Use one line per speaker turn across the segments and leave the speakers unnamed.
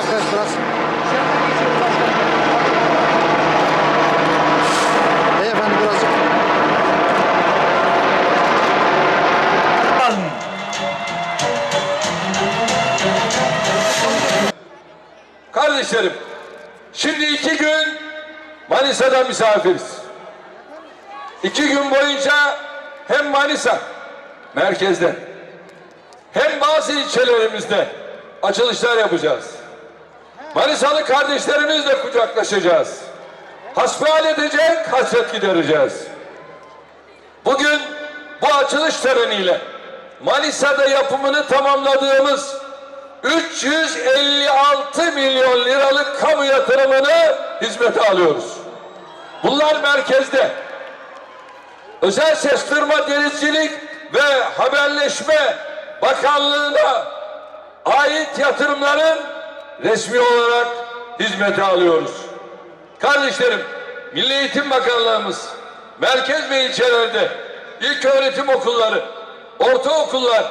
Yaklaş biraz. Beyefendi birazcık.
Kardeşlerim, şimdi iki gün Manisa'da misafiriz. İki gün boyunca hem Manisa merkezde hem bazı ilçelerimizde açılışlar yapacağız. Manisalı kardeşlerimizle kucaklaşacağız. Hasbihal edecek, hasret gidereceğiz. Bugün bu açılış töreniyle Manisa'da yapımını tamamladığımız 356 milyon liralık kamu yatırımını hizmete alıyoruz. Bunlar merkezde. Özel Sestirma Denizcilik ve Haberleşme Bakanlığı'na ait yatırımların resmi olarak hizmete alıyoruz. Kardeşlerim, Milli Eğitim Bakanlığımız merkez ve ilçelerde ilk öğretim okulları, ortaokullar,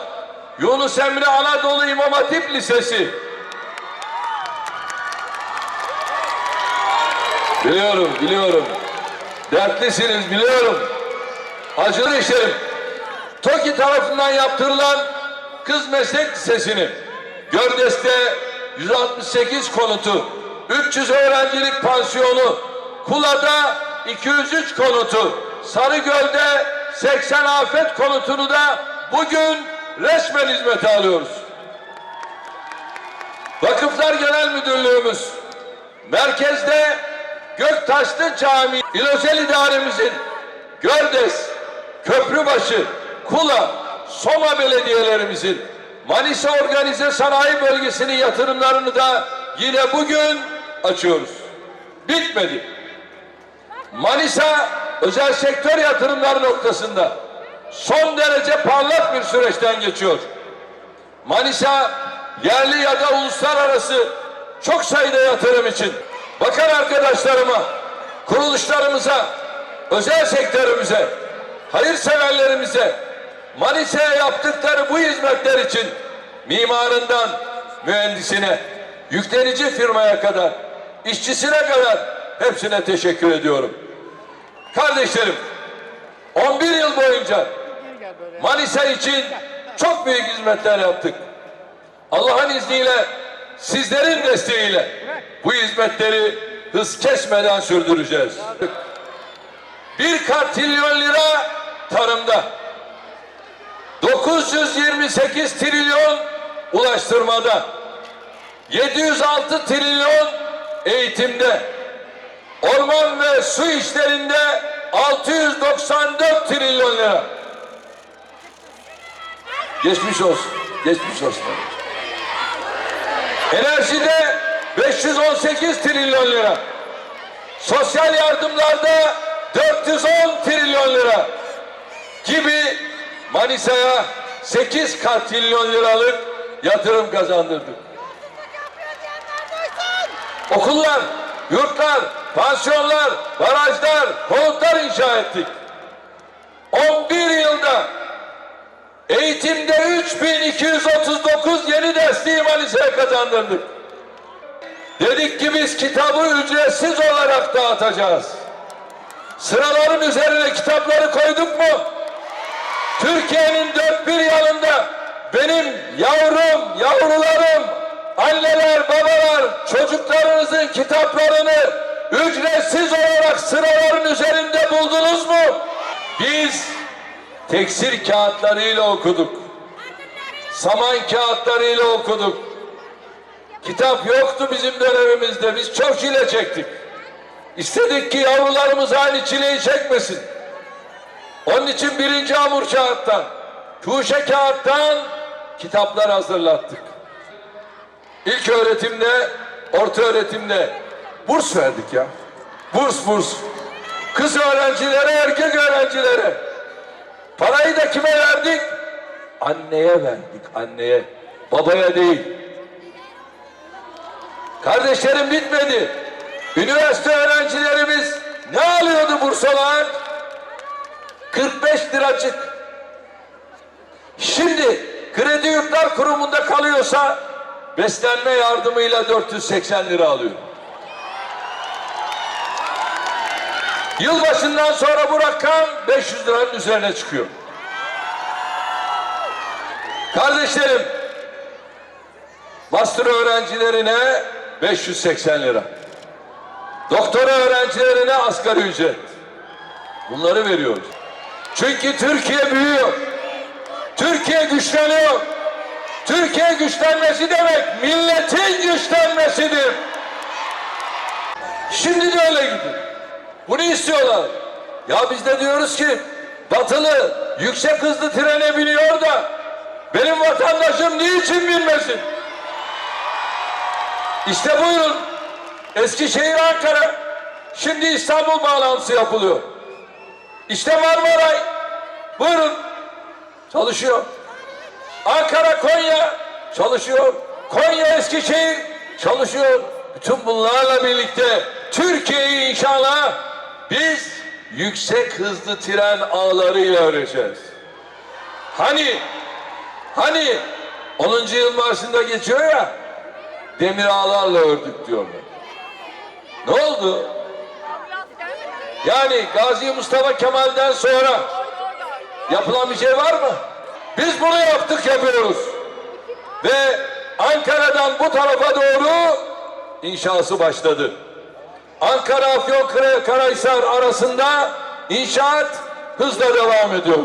Yunus Emre Anadolu İmam Hatip Lisesi, Biliyorum, biliyorum. Dertlisiniz, biliyorum. Acılı işlerim. TOKİ tarafından yaptırılan Kız Meslek Lisesi'ni Gördes'te 168 konutu, 300 öğrencilik pansiyonu, Kula'da 203 konutu, Sarıgöl'de 80 afet konutunu da bugün resmen hizmete alıyoruz. Vakıflar Genel Müdürlüğümüz merkezde Göktaşlı Camii İl Özel İdaremizin Gördes, Köprübaşı, Kula, Soma belediyelerimizin Manisa Organize Sanayi Bölgesi'nin yatırımlarını da yine bugün açıyoruz. Bitmedi. Manisa özel sektör yatırımları noktasında son derece parlak bir süreçten geçiyor. Manisa yerli ya da uluslararası çok sayıda yatırım için bakan arkadaşlarıma, kuruluşlarımıza, özel sektörümüze, hayırseverlerimize Manisa'ya yaptıkları bu hizmetler için mimarından mühendisine, yüklenici firmaya kadar, işçisine kadar hepsine teşekkür ediyorum. Kardeşlerim, 11 yıl boyunca Manisa için çok büyük hizmetler yaptık. Allah'ın izniyle sizlerin desteğiyle bu hizmetleri hız kesmeden sürdüreceğiz. Bir kartilyon lira tarımda, 928 trilyon ulaştırmada, 706 trilyon eğitimde, orman ve su işlerinde 694 trilyon lira. Geçmiş olsun. Geçmiş olsun. Enerjide 518 trilyon lira. Sosyal yardımlarda 410 trilyon lira gibi Manisa'ya 8 katrilyon liralık yatırım kazandırdık. Okullar, yurtlar, pansiyonlar, barajlar, konutlar inşa ettik. 11 yılda eğitimde 3239 yeni dersliği Manisa'ya kazandırdık. Dedik ki biz kitabı ücretsiz olarak dağıtacağız. Sıraların üzerine kitapları koyduk mu? Türkiye'nin dört bir yanında benim yavrum, yavrularım, anneler, babalar çocuklarınızın kitaplarını ücretsiz olarak sıraların üzerinde buldunuz mu? Biz teksir kağıtlarıyla okuduk. Saman kağıtlarıyla okuduk. Kitap yoktu bizim dönemimizde. Biz çok çile çektik. İstedik ki yavrularımız aynı çileyi çekmesin. Onun için birinci hamur kağıttan, kuşe kağıttan kitaplar hazırlattık. İlk öğretimde, orta öğretimde burs verdik ya. Burs burs. Kız öğrencilere, erkek öğrencilere. Parayı da kime verdik? Anneye verdik, anneye. Babaya değil. Kardeşlerim bitmedi. Üniversite öğrencilerimiz ne alıyordu burs olarak? 45 liracık. Şimdi kredi yurtlar kurumunda kalıyorsa beslenme yardımıyla 480 lira alıyor. Yılbaşından sonra bu rakam 500 liranın üzerine çıkıyor. Kardeşlerim, master öğrencilerine 580 lira. Doktora öğrencilerine asgari ücret. Bunları veriyoruz. Çünkü Türkiye büyüyor. Türkiye güçleniyor. Türkiye güçlenmesi demek milletin güçlenmesidir. Şimdi de öyle gidin. Bunu istiyorlar. Ya biz de diyoruz ki batılı yüksek hızlı trene biniyor da benim vatandaşım niçin binmesin? İşte buyurun. Eskişehir Ankara. Şimdi İstanbul bağlantısı yapılıyor. İşte Marmaray. Buyurun. Çalışıyor. Ankara Konya çalışıyor. Konya Eskişehir çalışıyor. Bütün bunlarla birlikte Türkiye'yi inşallah biz yüksek hızlı tren ağlarıyla öreceğiz. Hani hani 10. yıl marşında geçiyor ya demir ağlarla ördük diyorlar. Ne oldu? Yani Gazi Mustafa Kemal'den sonra yapılan bir şey var mı? Biz bunu yaptık yapıyoruz. Ve Ankara'dan bu tarafa doğru inşası başladı. Ankara Afyon Karahisar arasında inşaat hızla devam ediyor.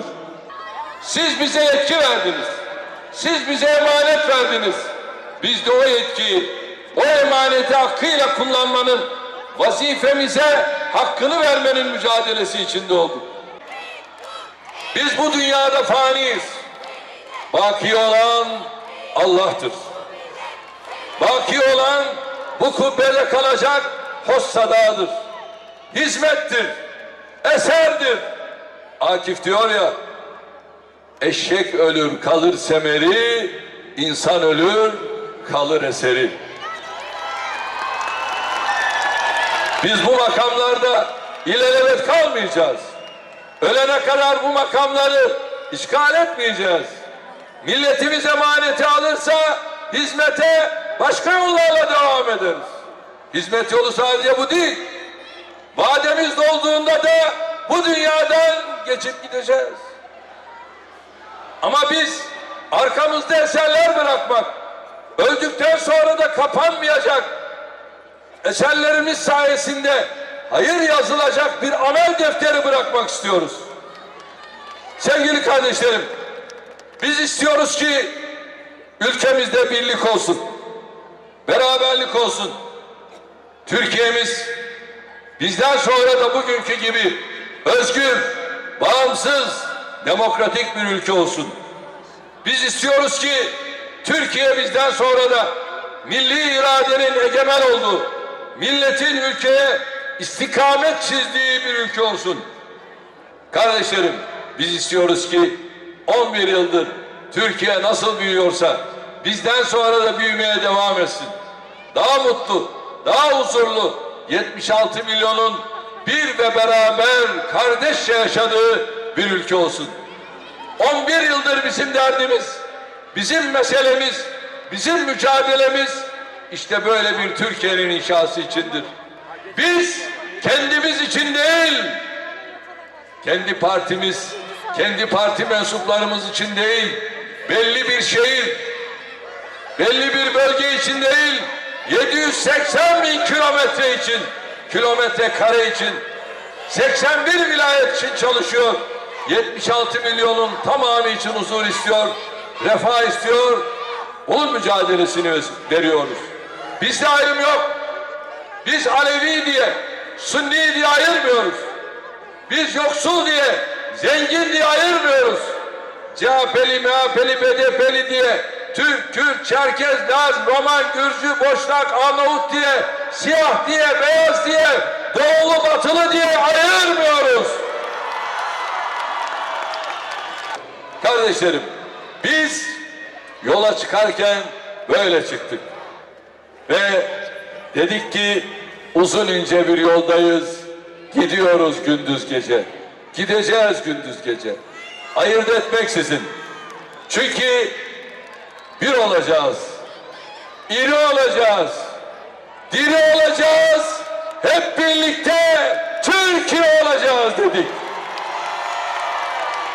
Siz bize yetki verdiniz. Siz bize emanet verdiniz. Biz de o yetkiyi, o emaneti hakkıyla kullanmanın, vazifemize hakkını vermenin mücadelesi içinde olduk. Biz bu dünyada faniyiz. Baki olan Allah'tır. Baki olan bu kubbede kalacak hossadadır. Hizmettir. Eserdir. Akif diyor ya eşek ölür kalır semeri, insan ölür kalır eseri. Biz bu makamlarda ilelebet kalmayacağız. Ölene kadar bu makamları işgal etmeyeceğiz. Milletimiz emaneti alırsa hizmete başka yollarla devam ederiz. Hizmet yolu sadece bu değil. Vademiz dolduğunda da bu dünyadan geçip gideceğiz. Ama biz arkamızda eserler bırakmak, öldükten sonra da kapanmayacak eserlerimiz sayesinde hayır yazılacak bir amel defteri bırakmak istiyoruz. Sevgili kardeşlerim, biz istiyoruz ki ülkemizde birlik olsun, beraberlik olsun. Türkiye'miz bizden sonra da bugünkü gibi özgür, bağımsız, demokratik bir ülke olsun. Biz istiyoruz ki Türkiye bizden sonra da milli iradenin egemen olduğu, milletin ülkeye istikamet çizdiği bir ülke olsun. Kardeşlerim biz istiyoruz ki 11 yıldır Türkiye nasıl büyüyorsa bizden sonra da büyümeye devam etsin. Daha mutlu, daha huzurlu 76 milyonun bir ve beraber kardeşçe yaşadığı bir ülke olsun. 11 yıldır bizim derdimiz, bizim meselemiz, bizim mücadelemiz işte böyle bir Türkiye'nin inşası içindir. Biz kendimiz için değil, kendi partimiz, kendi parti mensuplarımız için değil, belli bir şehir, belli bir bölge için değil, 780 bin kilometre için, kilometre kare için, 81 vilayet için çalışıyor. 76 milyonun tamamı için huzur istiyor, refah istiyor. Bunun mücadelesini veriyoruz. Bizde ayrım yok. Biz Alevi diye, Sünni diye ayırmıyoruz. Biz yoksul diye, zengin diye ayırmıyoruz. CHP'li, MHP'li, BDP'li diye, Türk, Kürt, Çerkez, Laz, Roman, Gürcü, Boşnak, Arnavut diye, siyah diye, beyaz diye, doğulu, batılı diye ayırmıyoruz. Kardeşlerim, biz yola çıkarken böyle çıktık. Ve dedik ki uzun ince bir yoldayız. Gidiyoruz gündüz gece. Gideceğiz gündüz gece. Ayırt etmeksizin. Çünkü bir olacağız. iri olacağız, diri olacağız, hep birlikte Türkiye olacağız dedik.